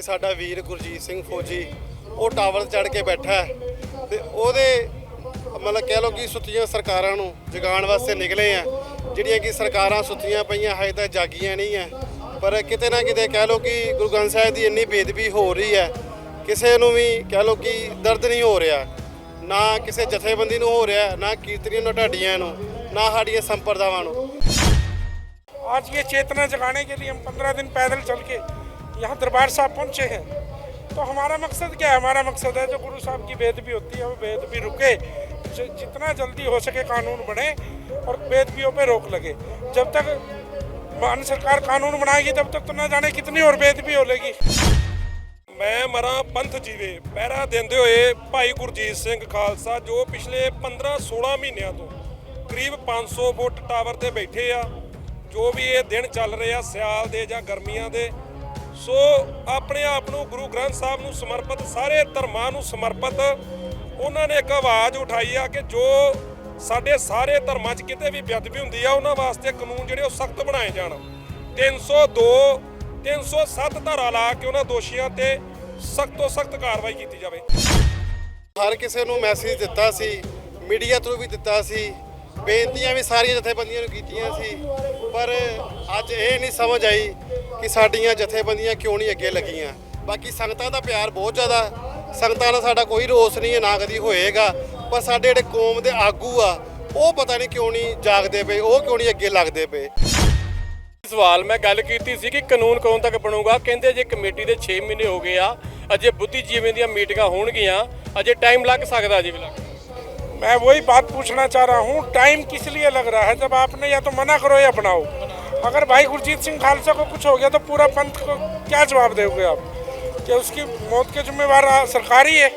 ਕਿ ਸਾਡਾ ਵੀਰ ਗੁਰਜੀਤ ਸਿੰਘ ਫੌਜੀ ਉਹ ਟਾਵਰ ਚੜ ਕੇ ਬੈਠਾ ਹੈ ਤੇ ਉਹਦੇ ਮਤਲਬ ਕਹਿ ਲਓ ਕਿ ਸੁੱਤੀਆਂ ਸਰਕਾਰਾਂ ਨੂੰ ਜਗਾਉਣ ਵਾਸਤੇ ਨਿਕਲੇ ਆ ਜਿਹੜੀਆਂ ਕਿ ਸਰਕਾਰਾਂ ਸੁੱਤੀਆਂ ਪਈਆਂ ਹਜੇ ਤੱਕ ਜਾਗੀਆਂ ਨਹੀਂ ਆ ਪਰ ਕਿਤੇ ਨਾ ਕਿਤੇ ਕਹਿ ਲਓ ਕਿ ਗੁਰੂ ਗ੍ਰੰਥ ਸਾਹਿਬ ਦੀ ਇੰਨੀ ਬੇਦਬੀ ਹੋ ਰਹੀ ਹੈ ਕਿਸੇ ਨੂੰ ਵੀ ਕਹਿ ਲਓ ਕਿ ਦਰਦ ਨਹੀਂ ਹੋ ਰਿਹਾ ਨਾ ਕਿਸੇ ਜਥੇਬੰਦੀ ਨੂੰ ਹੋ ਰਿਹਾ ਨਾ ਕੀਰਤਨੀਆਂ ਨੂੰ ਢਾਡੀਆਂ ਨੂੰ ਨਾ ਸਾਡੀਆਂ ਸੰਪਰਦਾਵਾਂ ਨੂੰ आज ये चेतना जगाने के लिए हम पंद्रह दिन पैदल चल के यहाँ दरबार साहब पहुँचे हैं तो हमारा मकसद क्या है हमारा मकसद है जो गुरु साहब की बेदबी होती है वो बेदबी रुके ज- जितना जल्दी हो सके कानून बने और बेदबियों पे रोक लगे जब तक मान सरकार कानून बनाएगी तब तक तो न जाने कितनी और बेदबी हो लेगी ਮੈਂ ਮਰਾਂ ਪੰਥ ਜੀਵੇ ਪਹਿਰਾ ਦਿੰਦੇ ਹੋਏ ਭਾਈ ਗੁਰਜੀਤ ਸਿੰਘ ਖਾਲਸਾ ਜੋ ਪਿਛਲੇ 15-16 ਮਹੀਨਿਆਂ ਤੋਂ ਕਰੀਬ 500 ਫੁੱਟ ਟਾਵਰ ਤੇ ਬੈਠੇ ਆ ਜੋ ਵੀ ਇਹ ਦਿਨ ਚੱਲ ਰਹੇ ਆ ਸਿਆਲ ਦੇ ਜਾਂ ਗਰਮੀਆਂ ਦੇ ਸੋ ਆਪਣੇ ਆਪ ਨੂੰ ਗੁਰੂ ਗ੍ਰੰਥ ਸਾਹਿਬ ਨੂੰ ਸਮਰਪਿਤ, ਸਾਰੇ ਧਰਮਾਂ ਨੂੰ ਸਮਰਪਿਤ ਉਹਨਾਂ ਨੇ ਇੱਕ ਆਵਾਜ਼ ਉਠਾਈ ਆ ਕਿ ਜੋ ਸਾਡੇ ਸਾਰੇ ਧਰਮਾਂ 'ਚ ਕਿਤੇ ਵੀ ਬੇਅਦਬੀ ਹੁੰਦੀ ਆ, ਉਹਨਾਂ ਵਾਸਤੇ ਕਾਨੂੰਨ ਜਿਹੜੇ ਉਹ ਸਖਤ ਬਣਾਏ ਜਾਣ। 302 307 ਧਾਰਾ ਲਾ ਕੇ ਉਹਨਾਂ ਦੋਸ਼ੀਆਂ ਤੇ ਸਖਤ ਤੋਂ ਸਖਤ ਕਾਰਵਾਈ ਕੀਤੀ ਜਾਵੇ। ਹਰ ਕਿਸੇ ਨੂੰ ਮੈਸੇਜ ਦਿੱਤਾ ਸੀ ਮੀਡੀਆ ਤੋਂ ਵੀ ਦਿੱਤਾ ਸੀ, ਬੇਨਤੀਆਂ ਵੀ ਸਾਰੀਆਂ ਜਥੇਬੰਦੀਆਂ ਨੂੰ ਕੀਤੀਆਂ ਸੀ। ਪਰ ਅੱਜ ਇਹ ਨਹੀਂ ਸਮਝ ਆਈ ਕਿ ਸਾਡੀਆਂ ਜਥੇਬੰਦੀਆਂ ਕਿਉਂ ਨਹੀਂ ਅੱਗੇ ਲੱਗੀਆਂ। ਬਾਕੀ ਸੰਗਤਾਂ ਦਾ ਪਿਆਰ ਬਹੁਤ ਜ਼ਿਆਦਾ। ਸੰਗਤਾਂ ਨਾਲ ਸਾਡਾ ਕੋਈ ਰੋਸ ਨਹੀਂ ਹੈ ਨਾ ਕਦੀ ਹੋਏਗਾ। ਪਰ ਸਾਡੇ ਜਿਹੜੇ ਕੌਮ ਦੇ ਆਗੂ ਆ, ਉਹ ਪਤਾ ਨਹੀਂ ਕਿਉਂ ਨਹੀਂ ਜਾਗਦੇ ਪਏ, ਉਹ ਕਿਉਂ ਨਹੀਂ ਅੱਗੇ ਲੱਗਦੇ ਪਏ। ਸਵਾਲ ਮੈਂ ਗੱਲ ਕੀਤੀ ਸੀ ਕਿ ਕਾਨੂੰਨ ਕਦੋਂ ਤੱਕ ਬਣੂਗਾ? ਕਹਿੰਦੇ ਜੇ ਕਮੇਟੀ ਦੇ 6 ਮਹੀਨੇ ਹੋ ਗਏ ਆ। ਅਜੇ ਬੁੱਧੀਜੀਵੀਆਂ ਦੀਆਂ ਮੀਟਿੰਗਾਂ ਹੋਣਗੀਆਂ। ਅਜੇ ਟਾਈਮ ਲੱਗ ਸਕਦਾ ਅਜੇ ਵੀ ਲੱਗ मैं वही बात पूछना चाह रहा हूँ टाइम किस लिए लग रहा है जब आपने या तो मना करो या बनाओ अगर भाई गुरजीत सिंह खालसा को कुछ हो गया तो पूरा पंथ को क्या जवाब दोगे आप कि उसकी मौत के जिम्मेवार सरकार ही है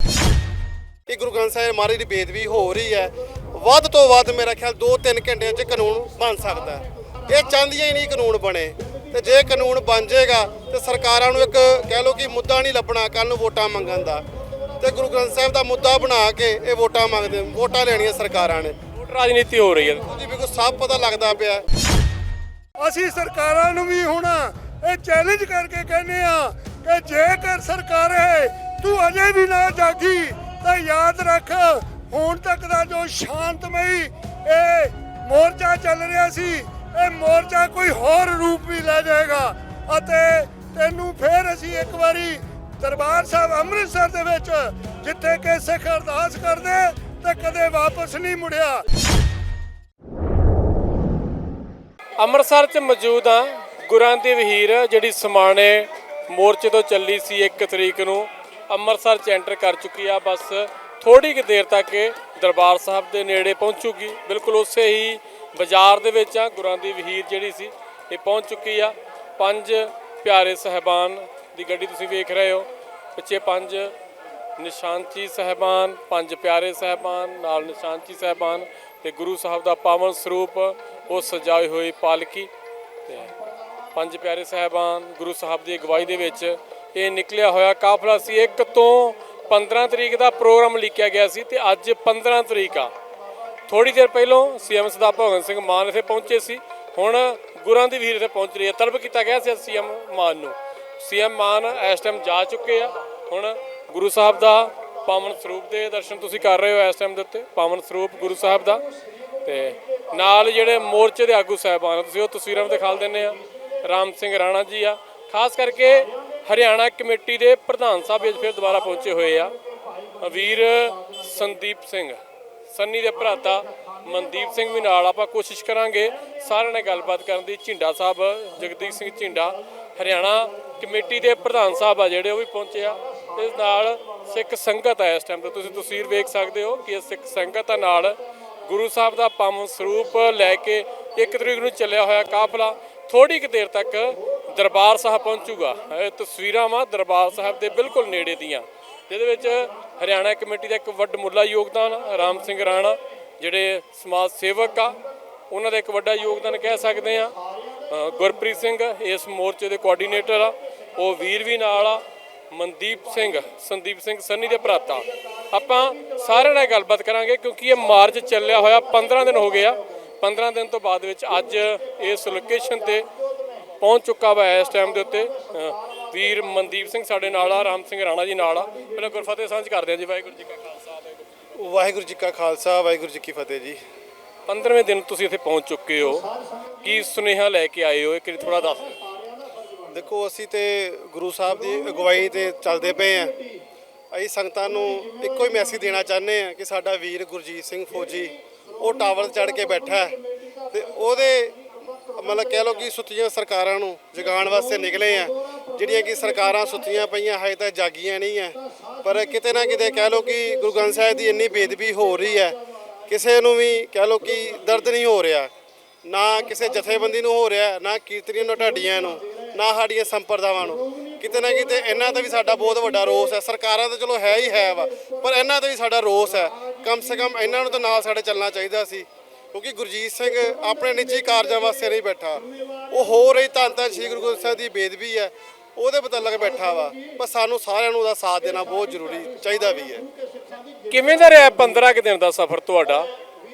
ਕਿ ਗੁਰੂ ਗ੍ਰੰਥ ਸਾਹਿਬ ਮਹਾਰਾਜ ਦੀ ਬੇਦਬੀ ਹੋ ਰਹੀ ਹੈ ਵੱਧ ਤੋਂ ਵੱਧ ਮੇਰਾ ਖਿਆਲ 2-3 ਘੰਟਿਆਂ 'ਚ ਕਾਨੂੰਨ ਬਣ ਸਕਦਾ ਹੈ। ਇਹ ਚਾਹੁੰਦੀਆਂ ਹੀ ਨਹੀਂ ਕਾਨੂੰਨ ਬਣੇ ਤੇ ਜੇ ਕਾਨੂੰਨ ਬਣ ਜਾਏਗਾ ਤੇ ਸਰਕਾਰਾਂ ਨੂੰ ਇੱਕ ਕਹਿ ਲਓ ਕਿ ਮੁੱਦਾ ਨਹੀਂ ਲੱਭਣਾ ਕੱਲ ਨੂੰ ਵੋਟਾਂ ਮੰਗਣ ਦਾ ਤੇ ਗੁਰੂ ਗ੍ਰੰਥ ਸਾਹਿਬ ਦਾ ਮੁੱਦਾ ਬਣਾ ਕੇ ਇਹ ਵੋਟਾਂ ਮੰਗਦੇ ਵੋਟਾਂ ਲੈਣੀਆਂ ਸਰਕਾਰਾਂ ਨੇ। ਵੋਟ ਰਾਜਨੀਤੀ ਹੋ ਰਹੀ ਹੈ। ਉਹਦੀ ਵੀ ਕੋਈ ਸਭ ਪਤਾ ਲੱਗਦਾ ਪਿਆ ਅਸੀਂ ਸਰਕਾਰਾਂ ਨੂੰ ਵੀ ਹੁਣ ਇਹ ਚੈਲੰਜ ਕਰਕੇ ਕਹਿੰਦੇ ਆ ਕਿ ਜੇਕਰ ਸਰਕਾਰ ਹੈ ਤੂੰ ਅਜੇ ਵੀ ਨਾ ਜਾਗੀ ਤਾਂ ਯਾਦ ਰੱਖ ਹੁਣ ਤੱਕ ਦਾ ਜੋ ਸ਼ਾਂਤਮਈ ਇਹ ਮੋਰਚਾ ਚੱਲ ਰਿਹਾ ਸੀ ਇਹ ਮੋਰਚਾ ਕੋਈ ਹੋਰ ਰੂਪ ਵੀ ਲੈ ਜਾਏਗਾ। ਅਤੇ ਤੈਨੂੰ ਫੇਰ ਅਸੀਂ ਇੱਕ ਵਾਰੀ ਦਰਬਾਰ ਸਾਹਿਬ ਅੰਮ੍ਰਿਤਸਰ ਦੇ ਵਿੱਚ, ਜਿੱਥੇ ਕਿ ਸਿੱਖ ਅਰਦਾਸ ਕਰਦੇ ਤੇ ਕਦੇ ਵਾਪਸ ਨਹੀਂ ਮੁੜਿਆ। ਅੰਮ੍ਰਿਤਸਰ 'ਚ ਮੌਜੂਦ ਆ ਗੁਰਾਂ ਦੀ ਵਹੀਰ ਜਿਹੜੀ ਸਮਾਣੇ ਮੋਰਚੇ ਤੋਂ ਚੱਲੀ ਸੀ 1 ਤਰੀਕ ਨੂੰ। ਅੰਮ੍ਰਿਤਸਰ 'ਚ ਐਂਟਰ ਕਰ ਚੁੱਕੀ ਆ, ਬਸ ਥੋੜੀ ਕੁ ਦੇਰ ਤੱਕ ਦਰਬਾਰ ਸਾਹਿਬ ਦੇ ਨੇੜੇ ਪਹੁੰਚੂਗੀ। ਬਿਲਕੁਲ ਉਸੇ ਹੀ ਬਾਜ਼ਾਰ ਦੇ ਵਿੱਚ ਆ ਗੁਰਾਂ ਦੀ ਵਹੀਰ ਜਿਹੜੀ ਸੀ, ਇਹ ਪਹੁੰਚ ਚੁੱਕੀ ਆ। ਪੰਜ ਪਿਆਰੇ ਸਹਿਬਾਨ ਦੀ ਗੱਡੀ ਤੁਸੀਂ ਵੇਖ ਰਹੇ ਹੋ। ਪਿੱਛੇ ਪੰਜ ਨਿਸ਼ਾਨਚੀ ਸਹਿਬਾਨ, ਪੰਜ ਪਿਆਰੇ ਸਹਿਬਾਨ, ਨਾਲ ਨਿਸ਼ਾਨਚੀ ਸਹਿਬਾਨ ਤੇ ਗੁਰੂ ਸਾਹਿਬ ਦਾ ਪਾਵਨ ਸਰੂਪ, ਉਹ ਸਜਾਈ ਹੋਈ ਪਾਲਕੀ ਤੇ ਪੰਜ ਪਿਆਰੇ ਸਹਿਬਾਨ ਗੁਰੂ ਸਾਹਿਬ ਦੀ ਅਗਵਾਈ ਦੇ ਵਿੱਚ ਇਹ ਨਿਕਲਿਆ ਹੋਇਆ। ਕਾਫਲਾ ਸੀ ਇੱਕ ਤੋਂ 15 ਤਰੀਕ ਦਾ ਪ੍ਰੋਗਰਾਮ ਲਿਖਿਆ ਗਿਆ ਸੀ ਤੇ ਅੱਜ 15 ਤਰੀਕ ਆ। ਥੋੜੀ ਦੇਰ ਪਹਿਲਾਂ ਸੀਐਮ ਸਰਦਾਰ ਭਗਵੰਤ ਸਿੰਘ ਮਾਨ ਇੱਥੇ ਪਹੁੰਚੇ ਸੀ। ਹੁਣ ਗੁਰਾਂ ਦੀ ਵੀਰ ਇੱਥੇ ਪਹੁੰਚ ਰਹੀ ਹੈ। ਤਲਬ ਕੀਤਾ ਗਿਆ ਸੀ ਸੀਐਮ ਮਾਨ ਨੂੰ। ਸੀਐਮ ਮਾਨ ਇਸ ਟਾਈਮ ਜਾ ਚੁੱਕੇ ਆ। ਹੁਣ ਗੁਰੂ ਸਾਹਿਬ ਦਾ ਪਾਵਨ ਸਰੂਪ ਦੇ ਦਰਸ਼ਨ ਤੁਸੀਂ ਕਰ ਰਹੇ ਹੋ ਇਸ ਟਾਈਮ ਦੇ ਉੱਤੇ, ਪਾਵਨ ਸਰੂਪ ਗੁਰੂ ਸਾਹਿਬ ਦਾ। ਤੇ ਨਾਲ ਜਿਹੜੇ ਮੋਰਚੇ ਦੇ ਆਗੂ ਸਾਹਿਬਾਨ ਤੁਸੀਂ ਉਹ ਤਸਵੀਰਾਂ ਵੀ ਦਿਖਾ ਦਿੰਦੇ ਆ। ਰਾਮ ਸਿੰਘ ਰਾਣਾ ਜੀ ਆ। ਖਾਸ ਕਰਕੇ ਹਰਿਆਣਾ ਕਮੇਟੀ ਦੇ ਪ੍ਰਧਾਨ ਸਾਹਿਬ ਅੱਜ ਫਿਰ ਦੁਬਾਰਾ ਪਹੁੰਚੇ ਹੋਏ ਆ। ਵੀਰ ਸੰਦੀਪ ਸਿੰਘ, ਸੰਨੀ ਦੇ ਭਰਾਤਾ ਮਨਦੀਪ ਸਿੰਘ ਵੀ ਨਾਲ ਆਪਾਂ ਕੋਸ਼ਿਸ਼ ਕਰਾਂਗੇ ਸਾਰਿਆਂ ਨਾਲ ਗੱਲਬਾਤ ਕਰਨ ਦੀ। ਝਿੰਡਾ ਸਾਹਿਬ ਜਗਦੀਪ ਸਿੰਘ ਝਿੰਡਾ, ਹਰਿਆਣਾ ਕਮੇਟੀ ਦੇ ਪ੍ਰਧਾਨ ਸਾਹਿਬ ਆ ਜਿਹੜੇ, ਉਹ ਵੀ ਪਹੁੰਚੇ ਆ। ਇਸ ਨਾਲ ਸਿੱਖ ਸੰਗਤ ਆ ਇਸ ਟਾਈਮ ਤੇ। ਤੁਸੀਂ ਤਸਵੀਰ ਵੇਖ ਸਕਦੇ ਹੋ ਕਿ ਇਹ ਸਿੱਖ ਸੰਗਤ ਆ ਨਾਲ ਗੁਰੂ ਸਾਹਿਬ ਦਾ ਪਾਵਨ ਸਰੂਪ ਲੈ ਕੇ ਇੱਕ ਤਰੀਕ ਨੂੰ ਚੱਲਿਆ ਹੋਇਆ ਕਾਫਲਾ। ਥੋੜੀ ਕੁ ਦੇਰ ਤੱਕ ਦਰਬਾਰ ਸਾਹਿਬ ਪਹੁੰਚੂਗਾ। ਇਹ ਤਸਵੀਰਾਂ ਵਾ ਦਰਬਾਰ ਸਾਹਿਬ ਦੇ ਬਿਲਕੁਲ ਨੇੜੇ ਦੀਆਂ। ਜਿਹਦੇ ਵਿੱਚ ਹਰਿਆਣਾ ਕਮੇਟੀ ਦਾ ਇੱਕ ਵੱਡ ਮੁੱਲਾ ਯੋਗਦਾਨ, ਰਾਮ ਸਿੰਘ ਰਾਣਾ, ਜਿਹੜੇ ਸਮਾਜ ਸੇਵਕ ਆ, ਉਹਨਾਂ ਦਾ ਇੱਕ ਵੱਡਾ ਯੋਗਦਾਨ ਕਹਿ ਸਕਦੇ ਆ ਗੁਰਪ੍ਰੀਤ ਸਿੰਘ ਇਸ ਮੋਰਚੇ ਦੇ ਕੋਆਰਡੀਨੇਟਰ ਆ। ਉਹ ਵੀਰ ਵੀ ਨਾਲ ਆ, ਮਨਦੀਪ ਸਿੰਘ, ਸੰਦੀਪ ਸਿੰਘ ਸੰਨੀ ਦੇ ਭਰਾਤਾ ਆਪਾਂ ਸਾਰਿਆਂ ਨਾਲ ਗੱਲਬਾਤ ਕਰਾਂਗੇ ਕਿਉਂਕਿ ਇਹ ਮਾਰਚ ਚੱਲਿਆ ਹੋਇਆ 15 ਦਿਨ ਹੋ ਗਏ ਆ। 15 ਦਿਨ ਤੋਂ ਬਾਅਦ ਵਿੱਚ ਅੱਜ ਇਸ ਲੋਕੇਸ਼ਨ ਤੇ ਪਹੁੰਚ ਚੁੱਕਾ ਵਾ ਇਸ ਟਾਈਮ ਦੇ ਉੱਤੇ। ਵੀਰ ਮਨਦੀਪ ਸਿੰਘ ਸਾਡੇ ਨਾਲ ਆ, ਰਾਮ ਸਿੰਘ ਰਾਣਾ ਜੀ ਨਾਲ ਆ। ਪਹਿਲਾਂ ਗੁਰਫਤਿਹ ਸਾਂਝ ਕਰਦੇ ਆ ਜੀ, ਵਾਹਿਗੁਰੂ ਜੀ ਕਾ ਖਾਲਸਾ, ਵਾਹਿਗੁਰੂ ਜੀ ਕਾ ਖਾਲਸਾ ਵਾਹਿਗੁਰੂ ਜੀ ਕੀ ਫਤਿਹ ਜੀ। 15ਵੇਂ ਦਿਨ ਤੁਸੀਂ ਇੱਥੇ ਪਹੁੰਚ ਚੁੱਕੇ ਹੋ। ਕੀ ਸੁਨੇਹਾ ਲੈ ਕੇ ਆਏ ਹੋ? ਇਹ ਥੋੜਾ ਦੱਸ ਦਿਓ। ਦੇਖੋ, ਅਸੀਂ ਤੇ ਗੁਰੂ ਸਾਹਿਬ ਦੀ ਅਗਵਾਈ ਤੇ ਚੱਲਦੇ ਪਏ ਆ ਅਸੀਂ ਸੰਗਤਾਂ ਨੂੰ ਇੱਕੋ ਹੀ ਮੈਸੇਜ ਦੇਣਾ ਚਾਹੁੰਦੇ ਆ ਕਿ ਸਾਡਾ ਵੀਰ ਗੁਰਜੀਤ ਸਿੰਘ ਫੌਜੀ, ਉਹ ਟਾਵਰ ਚੜ ਕੇ ਬੈਠਾ ਹੈ ਤੇ ਉਹਦੇ ਮਤਲਬ ਕਹਿ ਲਓ ਕਿ ਸੁੱਤੀਆਂ ਸਰਕਾਰਾਂ ਨੂੰ ਜਗਾਉਣ ਵਾਸਤੇ ਨਿਕਲੇ ਆ ਜਿਹੜੀਆਂ ਕਿ ਸਰਕਾਰਾਂ ਸੁੱਤੀਆਂ ਪਈਆਂ, ਹਜੇ ਤੱਕ ਜਾਗੀਆਂ ਨਹੀਂ ਆ ਪਰ ਕਿਤੇ ਨਾ ਕਿਤੇ ਕਹਿ ਲਓ ਕਿ ਗੁਰੂ ਗ੍ਰੰਥ ਸਾਹਿਬ ਦੀ ਇੰਨੀ ਬੇਦਬੀ ਹੋ ਰਹੀ ਹੈ ਕਿਸੇ ਨੂੰ ਵੀ ਕਹਿ ਲਓ ਕਿ ਦਰਦ ਨਹੀਂ ਹੋ ਰਿਹਾ, ਨਾ ਕਿਸੇ ਜਥੇਬੰਦੀ ਨੂੰ ਹੋ ਰਿਹਾ, ਨਾ ਕੀਰਤਨੀਆਂ ਨੂੰ, ਢਾਡੀਆਂ ਨੂੰ, ਨਾ ਸਾਡੀਆਂ ਸੰਪਰਦਾਵਾਂ ਨੂੰ। ਕਿਤੇ ਨਾ ਕਿਤੇ ਇਹਨਾਂ ਦਾ ਵੀ ਸਾਡਾ ਬਹੁਤ ਵੱਡਾ ਰੋਸ ਹੈ। ਸਰਕਾਰਾਂ ਤਾਂ ਚਲੋ ਹੈ ਹੀ ਹੈ ਵਾ, ਪਰ ਇਹਨਾਂ 'ਤੇ ਵੀ ਸਾਡਾ ਰੋਸ ਹੈ। ਕਮ ਸੇ ਕਮ ਇਹਨਾਂ ਨੂੰ ਤਾਂ ਨਾਲ ਸਾਡੇ ਚੱਲਣਾ ਚਾਹੀਦਾ ਸੀ, ਕਿਉਂਕਿ ਗੁਰਜੀਤ ਸਿੰਘ ਆਪਣੇ ਨਿੱਜੀ ਕਾਰਜਾਂ ਵਾਸਤੇ ਨਹੀਂ ਬੈਠਾ। ਉਹ ਹੋ ਰਹੀ ਧੰਨ ਧੰਨ ਸ੍ਰੀ ਗੁਰੂ ਗ੍ਰੰਥ ਸਾਹਿਬ ਦੀ ਬੇਦਬੀ ਹੈ। ਉਹਦੇ ਮੁਤਲਕ ਬੈਠਾ ਵਾ। ਪਰ ਸਾਨੂੰ ਸਾਰਿਆਂ ਨੂੰ ਉਹਦਾ ਸਾਥ ਦੇਣਾ ਬਹੁਤ ਜ਼ਰੂਰੀ ਚਾਹੀਦਾ ਵੀ ਹੈ। ਕਿਵੇਂ ਦਾ ਰਿਹਾ 15 ਕੁ ਦਿਨ ਦਾ ਸਫ਼ਰ ਤੁਹਾਡਾ?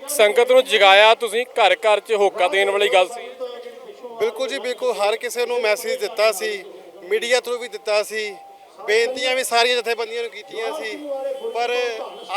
ਸੰਗਤ ਨੂੰ ਜਗਾਇਆ ਤੁਸੀਂ ਘਰ ਘਰ 'ਚ ਹੋਕਾ ਦੇਣ ਵਾਲੀ ਗੱਲ ਸੀ? ਬਿਲਕੁਲ ਜੀ ਬਿਲਕੁਲ। ਹਰ ਕਿਸੇ ਨੂੰ ਮੈਸੇਜ ਦਿੱਤਾ ਸੀ ਮੀਡੀਆ ਥਰੂ ਵੀ ਦਿੱਤਾ ਸੀ ਬੇਨਤੀਆਂ ਵੀ ਸਾਰੀਆਂ ਜਥੇਬੰਦੀਆਂ ਨੂੰ ਕੀਤੀਆਂ ਸੀ। ਪਰ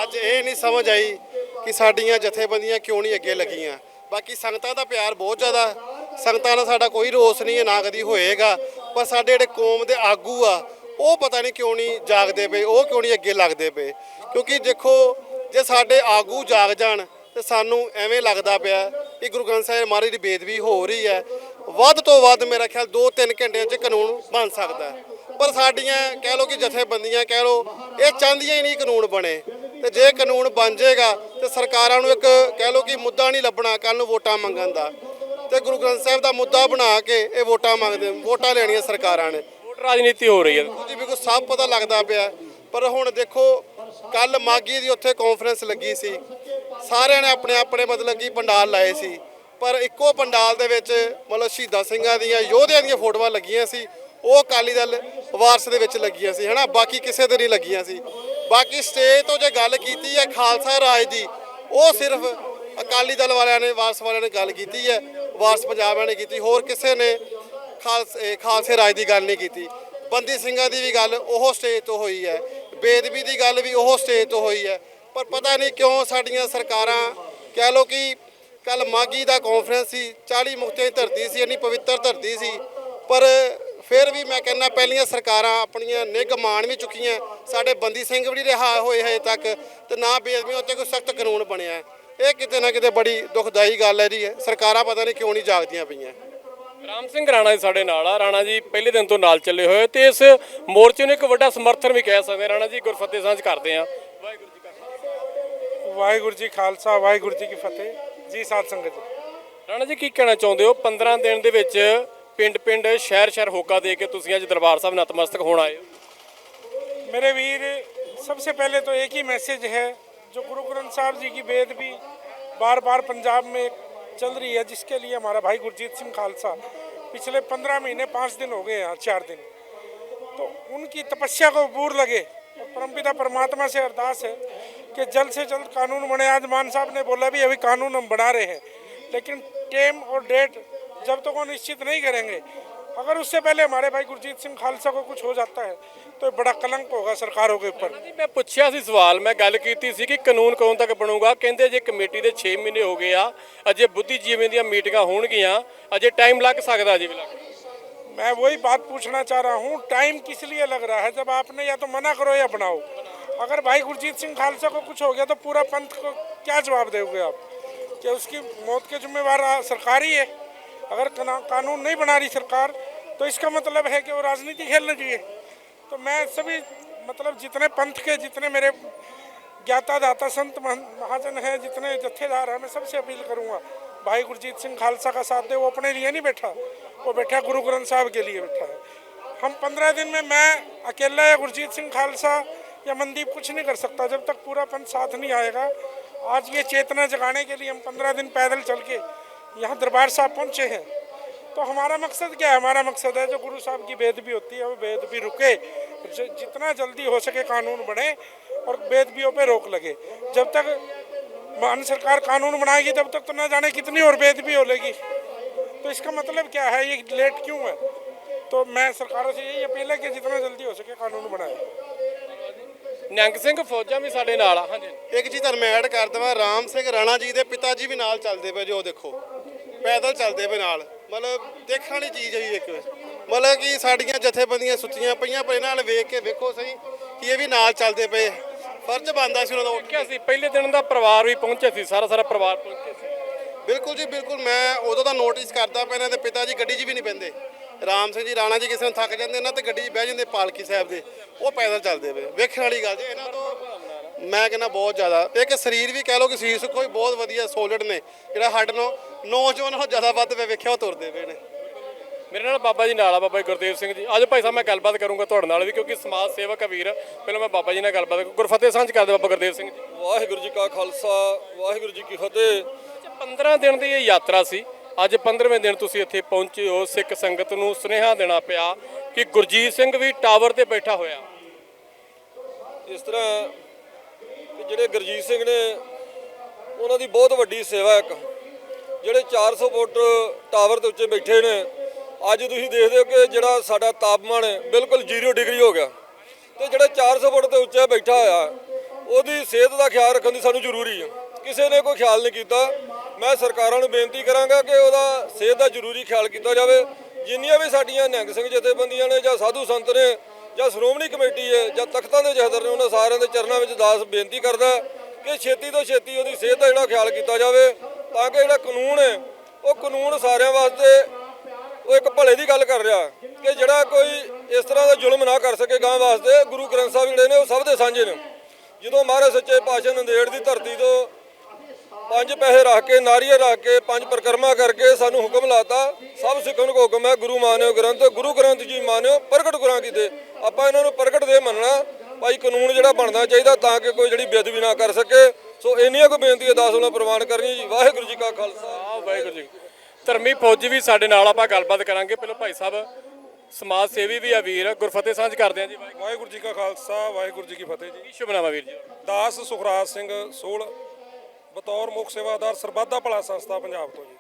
ਅੱਜ ਇਹ ਨਹੀਂ ਸਮਝ ਆਈ ਕਿ ਸਾਡੀਆਂ ਜਥੇਬੰਦੀਆਂ ਕਿਉਂ ਨਹੀਂ ਅੱਗੇ ਲੱਗੀਆਂ। ਬਾਕੀ ਸੰਗਤਾਂ ਦਾ ਪਿਆਰ ਬਹੁਤ ਜ਼ਿਆਦਾ। ਸੰਗਤਾਂ ਨਾਲ ਸਾਡਾ ਕੋਈ ਰੋਸ ਨਹੀਂ ਹੈ, ਨਾ ਕਦੀ ਹੋਏਗਾ। ਪਰ ਸਾਡੇ ਜਿਹੜੇ ਕੌਮ ਦੇ ਆਗੂ ਆ, ਉਹ ਪਤਾ ਨਹੀਂ ਕਿਉਂ ਨਹੀਂ ਜਾਗਦੇ ਪਏ, ਉਹ ਕਿਉਂ ਨਹੀਂ ਅੱਗੇ ਲੱਗਦੇ ਪਏ। ਕਿਉਂਕਿ ਦੇਖੋ, ਜੇ ਸਾਡੇ ਆਗੂ ਜਾਗ ਜਾਣ, ਤੇ ਸਾਨੂੰ ਐਵੇਂ ਲੱਗਦਾ ਪਿਆ ਕਿ ਗੁਰੂ ਗ੍ਰੰਥ ਸਾਹਿਬ ਮਹਾਰਾਜ ਦੀ ਬੇਦਬੀ ਹੋ ਰਹੀ ਹੈ। ਵੱਧ ਤੋਂ ਵੱਧ ਮੇਰਾ ਖਿਆਲ 2-3 ਘੰਟਿਆਂ 'ਚ ਕਾਨੂੰਨ ਬਣ ਸਕਦਾ ਪਰ ਸਾਡੀਆਂ ਕਹਿ ਲਓ ਕਿ ਜਥੇਬੰਦੀਆਂ ਕਹਿ ਲਓ, ਇਹ ਚਾਹੁੰਦੀਆਂ ਹੀ ਨਹੀਂ ਕਾਨੂੰਨ ਬਣੇ। ਤੇ ਜੇ ਕਾਨੂੰਨ ਬਣ ਜਾਏਗਾ, ਤੇ ਸਰਕਾਰਾਂ ਨੂੰ ਇੱਕ ਕਹਿ ਲਓ ਕਿ ਮੁੱਦਾ ਨਹੀਂ ਲੱਭਣਾ ਕੱਲ ਨੂੰ ਵੋਟਾਂ ਮੰਗਣ ਦਾ। ਤੇ ਗੁਰੂ ਗ੍ਰੰਥ ਸਾਹਿਬ ਦਾ ਮੁੱਦਾ ਬਣਾ ਕੇ ਇਹ ਵੋਟਾਂ ਮੰਗਦੇ ਵੋਟਾਂ ਲੈਣੀਆਂ ਸਰਕਾਰਾਂ ਨੇ। ਵੋਟ ਰਾਜਨੀਤੀ ਹੋ ਰਹੀ ਹੈ। ਜੀ ਬਿਲਕੁਲ ਸਭ ਪਤਾ ਲੱਗਦਾ ਪਿਆ ਪਰ ਹੁਣ ਦੇਖੋ ਕੱਲ ਮਾਗੀ ਦੀ ਉੱਥੇ ਕਾਨਫਰੰਸ ਲੱਗੀ ਸੀ। ਸਾਰਿਆਂ ਨੇ ਆਪਣੇ ਆਪਣੇ ਮਤਲਬ ਕਿ ਪੰਡਾਲ ਲਾਏ ਸੀ। ਪਰ ਇੱਕੋ ਪੰਡਾਲ ਦੇ ਵਿੱਚ ਮਤਲਬ ਸ਼ਹੀਦਾਂ ਸਿੰਘਾਂ ਦੀਆਂ ਯੋਧਿਆਂ ਦੀਆਂ ਫੋਟੋਆਂ ਲੱਗੀਆਂ ਸੀ। ਉਹ ਅਕਾਲੀ ਦਲ ਵਾਰਸ ਦੇ ਵਿੱਚ ਲੱਗੀਆਂ ਸੀ ਹਨਾ? ਬਾਕੀ ਕਿਸੇ ਤੇ ਨਹੀਂ ਲੱਗੀਆਂ ਸੀ। ਬਾਕੀ ਸਟੇਜ ਤੋਂ ਜੇ ਗੱਲ ਕੀਤੀ ਹੈ ਖਾਲਸਾ ਰਾਜ ਦੀ ਉਹ ਸਿਰਫ ਅਕਾਲੀ ਦਲ ਵਾਲਿਆਂ ਨੇ ਵਾਰਸ ਵਾਲਿਆਂ ਨੇ ਗੱਲ ਕੀਤੀ ਹੈ। ਵਾਰਸ ਪੰਜਾਬ ਨੇ ਕੀਤੀ, ਹੋਰ ਕਿਸੇ ਨੇ ਖਾਲਸੇ ਖਾਲਸੇ ਰਾਜ ਦੀ ਗੱਲ ਨਹੀਂ ਕੀਤੀ। ਬੰਦੀ ਸਿੰਘਾਂ ਦੀ ਵੀ ਗੱਲ ਉਹ ਸਟੇਜ ਤੋਂ ਹੋਈ ਹੈ ਬੇਦਬੀ ਦੀ ਗੱਲ ਵੀ ਉਹ ਸਟੇਜ ਤੋਂ ਹੋਈ ਹੈ। ਪਰ ਪਤਾ ਨਹੀਂ ਕਿਉਂ ਸਾਡੀਆਂ ਸਰਕਾਰਾਂ, ਕਹਿ ਲੋ ਕਿ ਕੱਲ ਮਾਗੀ ਦਾ ਕਾਨਫਰੰਸ ਸੀ 40 ਮੁਕਤਿਆਂ ਦੀ ਧਰਤੀ ਸੀ, ਇੰਨੀ ਪਵਿੱਤਰ ਧਰਤੀ ਸੀ, ਪਰ ਫਿਰ ਵੀ ਮੈਂ ਕਹਿੰਦਾ ਪਹਿਲੀਆਂ ਸਰਕਾਰਾਂ ਆਪਣੀਆਂ ਨਿੱਘ ਮਾਣ ਵੀ ਚੁੱਕੀਆਂ, ਸਾਡੇ ਬੰਦੀ ਸਿੰਘ ਵੀ ਨਹੀਂ ਰਿਹਾ ਹੋਏ ਹਜੇ ਤੱਕ, ਤੇ ਨਾ ਬੇਅਦਬੀ ਉੱਤੇ ਕੋਈ ਸਖਤ ਕਾਨੂੰਨ ਬਣਿਆ। ਇਹ ਕਿਤੇ ਨਾ ਕਿਤੇ ਬੜੀ ਦੁਖਦਾਈ ਗੱਲ ਹੈ ਜੀ ਸਰਕਾਰਾਂ ਪਤਾ ਨਹੀਂ ਕਿਉਂ ਨਹੀਂ ਜਾਗਦੀਆਂ ਪਈਆਂ ਰਾਮ ਸਿੰਘ ਰਾਣਾ ਜੀ ਸਾਡੇ ਨਾਲ ਆ ਰਾਣਾ ਜੀ ਪਹਿਲੇ ਦਿਨ ਤੋਂ ਨਾਲ ਚੱਲੇ ਹੋਏ ਤੇ ਇਸ ਮੋਰਚੇ ਨੂੰ ਇੱਕ ਵੱਡਾ ਸਮਰਥਨ ਵੀ ਕਹਿ ਸਕਦੇ ਹਾਂ। ਰਾਣਾ ਜੀ ਗੁਰਫਤਿਹ ਸਾਂਝ ਕਰਦੇ ਆ ਵਾਹਿਗੁਰੂ ਜੀ ਕਾ ਖਾਲਸਾ ਵਾਹਿਗੁਰੂ ਜੀ ਖਾਲਸਾ ਵਾਹਿਗੁਰੂ ਜੀ ਕੀ ਫਤਿਹ ਜੀ ਸਾਧ ਸੰਗਤ ਜੀ ਰਾਣਾ ਜੀ ਕੀ ਕਹਿਣਾ ਚਾਹੁੰਦੇ ਹੋ 15 ਦਿਨ ਦੇ ਵਿੱਚ ਪਿੰਡ ਪਿੰਡ ਸ਼ਹਿਰ ਸ਼ਹਿਰ ਹੋਕਾ ਦੇ ਕੇ ਤੁਸੀਂ ਅੱਜ ਦਰਬਾਰ ਸਾਹਿਬ ਨਤਮਸਤਕ ਹੋਣ ਆਏ ਹੋ मेरे वीर सबसे पहले तो एक ही मैसेज है जो गुरु ग्रंथ साहब जी की वेद भी बार बार पंजाब में चल रही है, जिसके लिए हमारा भाई गुरजीत सिंह खालसा पिछले पंद्रह महीने पाँच दिन हो गए यहाँ चार दिन। तो उनकी तपस्या को बूर लगे। और परमपिता परमात्मा से अरदास है कि जल्द से जल्द कानून बने। आज मान साहब ने बोला भी, अभी कानून हम बना रहे हैं, लेकिन टेम और डेट जब तक तो वो निश्चित नहीं करेंगे अगर उससे पहले हमारे भाई गुरजीत सिंह खालसा को कुछ हो जाता है तो बड़ा कलंक होगा सरकारों के ऊपर ਜੀ ਮੈਂ ਪੁੱਛਿਆ ਸੀ ਸਵਾਲ ਮੈਂ ਗੱਲ ਕੀਤੀ ਸੀ ਕਿ ਕਾਨੂੰਨ ਕਦੋਂ ਤੱਕ ਬਣੂਗਾ ਕਹਿੰਦੇ ਜੇ ਕਮੇਟੀ ਦੇ 6 ਮਹੀਨੇ ਹੋ ਗਏ ਆ ਅਜੇ ਬੁੱਧੀਜੀਵੀਆਂ ਦੀਆਂ ਮੀਟਿੰਗਾਂ ਹੋਣਗੀਆਂ ਅਜੇ ਟਾਈਮ ਲੱਗ ਸਕਦਾ ਜੀ ਵੀ ਲੱਗ मैं वही बात पूछना चाह रहा हूँ टाइम किस लिए लग रहा है जब आपने या तो मना करो या बनाओ अगर भाई गुरजीत सिंह खालसा को कुछ हो गया तो पूरा पंथ को क्या जवाब दोगे आप कि उसकी मौत के जिम्मेवार आ- सरकार ही है अगर कानून नहीं बना रही सरकार तो इसका मतलब है कि वो राजनीति खेलना चाहिए तो मैं सभी मतलब जितने पंथ के, जितने मेरे ज्ञाता दाता संत महाजन हैं, जितने जत्थेदार हैं, मैं सबसे अपील करूँगा, भाई गुरजीत सिंह खालसा का साथ दे, वो अपने लिए नहीं बैठा। वो बैठा गुरु ग्रंथ साहब के लिए बैठा है। हम पंद्रह दिन में, मैं अकेला या गुरजीत सिंह खालसा या मनदीप कुछ नहीं कर सकता, जब तक पूरा पंथ साथ नहीं आएगा। आज ये चेतना जगाने के लिए हम पंद्रह दिन पैदल चल के यहाँ दरबार साहब पहुँचे हैं तो हमारा मकसद क्या है हमारा मकसद है जो गुरु साहब की बेदबी होती है वो बेदबी रुके ज- जितना जल्दी हो सके कानून बने और बेदबियों पे रोक लगे जब तक मान सरकार कानून बनाएगी तब तक तो न जाने कितनी और बेदबी हो लेगी तो इसका मतलब क्या है ये लेट क्यों है तो मैं सरकारों से यही अपील है कि जितना जल्दी हो सके कानून बनाए ਨਿਹੰਗ ਸਿੰਘ ਫੌਜਾਂ ਵੀ ਸਾਡੇ ਨਾਲ ਆ ਹਾਂਜੀ ਇੱਕ ਚੀਜ਼ ਤੁਹਾਨੂੰ ਮੈਂ ਐਡ ਕਰ ਦਵਾਂ ਰਾਮ ਸਿੰਘ ਰਾਣਾ ਜੀ ਦੇ ਪਿਤਾ ਜੀ ਵੀ ਨਾਲ ਚੱਲਦੇ ਪਏ ਜੋ ਦੇਖੋ ਪੈਦਲ ਚੱਲਦੇ ਪਏ ਨਾਲ। ਮਤਲਬ ਦੇਖਣ ਵਾਲੀ ਚੀਜ਼ ਹੈ ਇੱਕ। ਮਤਲਬ ਕਿ ਸਾਡੀਆਂ ਜਥੇਬੰਦੀਆਂ ਸੁੱਤੀਆਂ ਪਈਆਂ ਪਰ ਇਹਨਾਂ ਨਾਲ ਵੇਖ ਕੇ ਵੇਖੋ ਸਹੀ ਕਿ ਇਹ ਵੀ ਨਾਲ ਚੱਲਦੇ ਪਏ ਫਰਜ਼ ਬਣਦਾ ਸੀ ਉਹਨਾਂ ਦਾ ਉੱਠ ਕਿਹਾ ਸੀ ਪਹਿਲੇ ਦਿਨ ਦਾ ਪਰਿਵਾਰ ਵੀ ਪਹੁੰਚਿਆ ਸੀ ਸਾਰਾ ਸਾਰਾ ਪਰਿਵਾਰ ਪਹੁੰਚਿਆ ਸੀ। ਬਿਲਕੁਲ ਜੀ ਬਿਲਕੁਲ। ਮੈਂ ਉਦੋਂ ਦਾ ਨੋਟਿਸ ਕਰਦਾ ਪਿਆ ਇਹਨਾਂ ਦੇ ਪਿਤਾ ਜੀ ਗੱਡੀ 'ਚ ਵੀ ਨਹੀਂ ਪੈਂਦੇ। ਰਾਮ ਸਿੰਘ ਜੀ ਰਾਣਾ ਜੀ ਕਿਸੇ ਨੂੰ ਥੱਕ ਜਾਂਦੇ ਨਾ ਤੇ ਗੱਡੀ 'ਚ ਬਹਿ ਜਾਂਦੇ ਪਾਲਕੀ ਸਾਹਿਬ ਦੇ। ਉਹ ਪੈਦਲ ਚੱਲਦੇ ਪਏ। ਵੇਖਣ ਵਾਲੀ ਗੱਲ ਜੀ ਇਹਨਾਂ ਤੋਂ ਮੈਂ ਕਹਿੰਦਾ ਬਹੁਤ ਜ਼ਿਆਦਾ। ਇੱਕ ਸਰੀਰ ਵੀ ਕਹਿ ਲਓ ਕਿ ਸਰੀਰ ਸੁੱਖੋ ਵੀ ਬਹੁਤ ਵਧੀਆ ਸੋਲਿਡ ਨੇ। ਜਿਹੜਾ ਸਾਡੇ ਨੂੰ ਨੌਜਵਾਨ ਨਾਲੋਂ ਜ਼ਿਆਦਾ ਵੱਧ ਮੈਂ ਵੇਖਿਆ ਉਹ ਤੁਰਦੇ ਪਏ ਨੇ। ਮੇਰੇ ਨਾਲ ਬਾਬਾ ਜੀ ਨਾਲ ਆ ਬਾਬਾ ਜੀ ਗੁਰਦੇਵ ਸਿੰਘ ਜੀ। ਅੱਜ ਭਾਈ ਸਾਹਿਬ ਮੈਂ ਗੱਲਬਾਤ ਕਰੂੰਗਾ ਤੁਹਾਡੇ ਨਾਲ ਵੀ ਕਿਉਂਕਿ ਸਮਾਜ ਸੇਵਕ ਆ ਵੀਰ ਪਹਿਲਾਂ ਮੈਂ ਬਾਬਾ ਜੀ ਨਾਲ ਗੱਲਬਾਤ ਗੁਰਫਤਿਹ ਸਾਂਝ ਕਰਦੇ ਬਾਬਾ ਗੁਰਦੇਵ ਸਿੰਘ ਜੀ। ਵਾਹਿਗੁਰੂ ਜੀ ਕਾ ਖਾਲਸਾ ਵਾਹਿਗੁਰੂ ਜੀ ਕੀ ਫਤਿਹ। 15 ਦਿਨ ਦੀ ਇਹ ਯਾਤਰਾ ਸੀ। ਅੱਜ 15ਵੇਂ ਦਿਨ ਤੁਸੀਂ ਇੱਥੇ ਪਹੁੰਚੇ ਹੋ ਸਿੱਖ ਸੰਗਤ ਨੂੰ ਸੁਨੇਹਾ ਦੇਣਾ ਪਿਆ ਕਿ ਗੁਰਜੀਤ ਸਿੰਘ ਵੀ ਟਾਵਰ ਤੇ ਬੈਠਾ ਹੋਇਆ। ਇਸ ਤਰ੍ਹਾਂ ਕਿ ਜਿਹੜੇ ਗੁਰਜੀਤ ਸਿੰਘ ਨੇ ਉਹਨਾਂ ਦੀ ਬਹੁਤ ਵੱਡੀ ਸੇਵਾ ਇੱਕ। ਜਿਹੜੇ 400 ਫੁੱਟ ਟਾਵਰ ਦੇ ਉੱਤੇ ਬੈਠੇ ਨੇ, ਅੱਜ ਤੁਸੀਂ ਦੇਖਦੇ ਹੋ ਕਿ ਜਿਹੜਾ ਸਾਡਾ ਤਾਪਮਾਨ ਹੈ ਬਿਲਕੁਲ 0 ਡਿਗਰੀ ਹੋ ਗਿਆ। ਤੇ ਜਿਹੜਾ 400 ਫੁੱਟ 'ਤੇ ਉੱਤੇ ਬੈਠਾ ਹੋਇਆ, ਉਹਦੀ ਸਿਹਤ ਦਾ ਖਿਆਲ ਰੱਖਣ ਦੀ ਸਾਨੂੰ ਜ਼ਰੂਰੀ ਹੈ ਕਿਸੇ ਨੇ ਕੋਈ ਖਿਆਲ ਨਹੀਂ ਕੀਤਾ। ਮੈਂ ਸਰਕਾਰਾਂ ਨੂੰ ਬੇਨਤੀ ਕਰਾਂਗਾ ਕਿ ਉਹਦਾ ਸਿਹਤ ਦਾ ਜ਼ਰੂਰੀ ਖਿਆਲ ਕੀਤਾ ਜਾਵੇ। ਜਿੰਨੀਆਂ ਵੀ ਸਾਡੀਆਂ ਨਿਹੰਗ ਸਿੰਘ ਜਥੇਬੰਦੀਆਂ ਨੇ ਜਾਂ ਸਾਧੂ ਸੰਤ ਨੇ ਜਾਂ ਸ਼੍ਰੋਮਣੀ ਕਮੇਟੀ ਹੈ ਜਾਂ ਤਖਤਾਂ ਦੇ ਜਹਦਰ ਨੇ, ਉਹਨਾਂ ਸਾਰਿਆਂ ਦੇ ਚਰਨਾਂ ਵਿੱਚ ਦਾਸ ਬੇਨਤੀ ਕਰਦਾ ਕਿ ਛੇਤੀ ਤੋਂ ਛੇਤੀ ਉਹਦੀ ਸਿਹਤ ਦਾ ਜਿਹੜਾ ਖਿਆਲ ਕੀਤਾ ਜਾਵੇ। ਤਾਂ ਕਿ ਜਿਹੜਾ ਕਾਨੂੰਨ ਹੈ, ਉਹ ਕਾਨੂੰਨ ਸਾਰਿਆਂ ਵਾਸਤੇ ਉਹ ਇੱਕ ਭਲੇ ਦੀ ਗੱਲ ਕਰ ਰਿਹਾ ਕਿ ਜਿਹੜਾ ਕੋਈ ਇਸ ਤਰ੍ਹਾਂ ਦਾ ਜ਼ੁਲਮ ਨਾ ਕਰ ਸਕੇ ਗਾਂ ਵਾਸਤੇ, ਗੁਰੂ ਗ੍ਰੰਥ ਸਾਹਿਬ ਜਿਹੜੇ ਨੇ ਉਹ ਸਭ ਦੇ ਸਾਂਝੇ ਨੇ। ਜਦੋਂ ਮਹਾਰਾਜ ਸੱਚੇ ਪਾਤਸ਼ਾਹ ਨੰਦੇੜ ਦੀ ਧਰਤੀ ਤੋਂ ਪੰਜ ਪੈਸੇ ਰੱਖ ਕੇ ਨਾਰੀਏ ਰੱਖ ਕੇ, ਪੰਜ ਪਰਿਕਰਮਾ ਕਰਕੇ ਸਾਨੂੰ ਹੁਕਮ ਲਾਤਾ, ਸਭ ਸਿੱਖਣ ਨੂੰ ਹੁਕਮ ਹੈ, ਗੁਰੂ ਮਾਨਿਓ ਗ੍ਰੰਥ, ਗੁਰੂ ਗ੍ਰੰਥ ਜੀ ਮਾਨਿਓ, ਪ੍ਰਗਟ ਗੁਰਾਂ ਕੀਤੇ ਆਪਾਂ ਇਹਨਾਂ ਨੂੰ ਪ੍ਰਗਟ ਦੇ ਮੰਨਣਾ, ਭਾਈ ਕਾਨੂੰਨ ਜਿਹੜਾ ਬਣਨਾ ਚਾਹੀਦਾ ਤਾਂ ਕਿ ਕੋਈ ਜਿਹੜੀ ਬੇਅਦਬੀ ਨਾ ਕਰ ਸਕੇ ਸੋ ਇੰਨੀਆਂ ਕੋ ਬੇਨਤੀ ਅਰਦਾਸ ਵੱਲੋਂ ਪ੍ਰਵਾਨ ਕਰਨੀ ਜੀ। ਵਾਹਿਗੁਰੂ ਜੀ ਕਾ ਖਾਲਸਾ। ਵਾਹਿਗੁਰੂ ਜੀ। ਧਰਮੀ ਫੌਜੀ ਵੀ ਸਾਡੇ ਨਾਲ ਆਪਾਂ ਗੱਲਬਾਤ ਕਰਾਂਗੇ। ਪਹਿਲਾਂ ਭਾਈ ਸਾਹਿਬ ਸਮਾਜ ਸੇਵੀ ਵੀ ਆ ਵੀਰ। ਗੁਰਫਤਿਹ ਸਾਂਝ ਕਰਦੇ ਆ ਜੀ ਵਾਹਿਗੁਰੂ ਵਾਹਿਗੁਰੂ ਜੀ ਕਾ ਖਾਲਸਾ ਵਾਹਿਗੁਰੂ ਜੀ ਕੀ ਫਤਿਹ ਜੀ। ਕੀ ਸ਼ੁਭਨਾਮਾ ਵੀਰ ਜੀ? ਦਾਸ ਸੁਖਰਾਜ ਸਿੰਘ ਸੋਲ ਬਤੌਰ ਮੁੱਖ ਸੇਵਾਦਾਰ ਸਰਬੱਤ ਦਾ ਭਲਾ ਸੰਸਥਾ ਪੰਜਾਬ ਤੋਂ ਜੀ।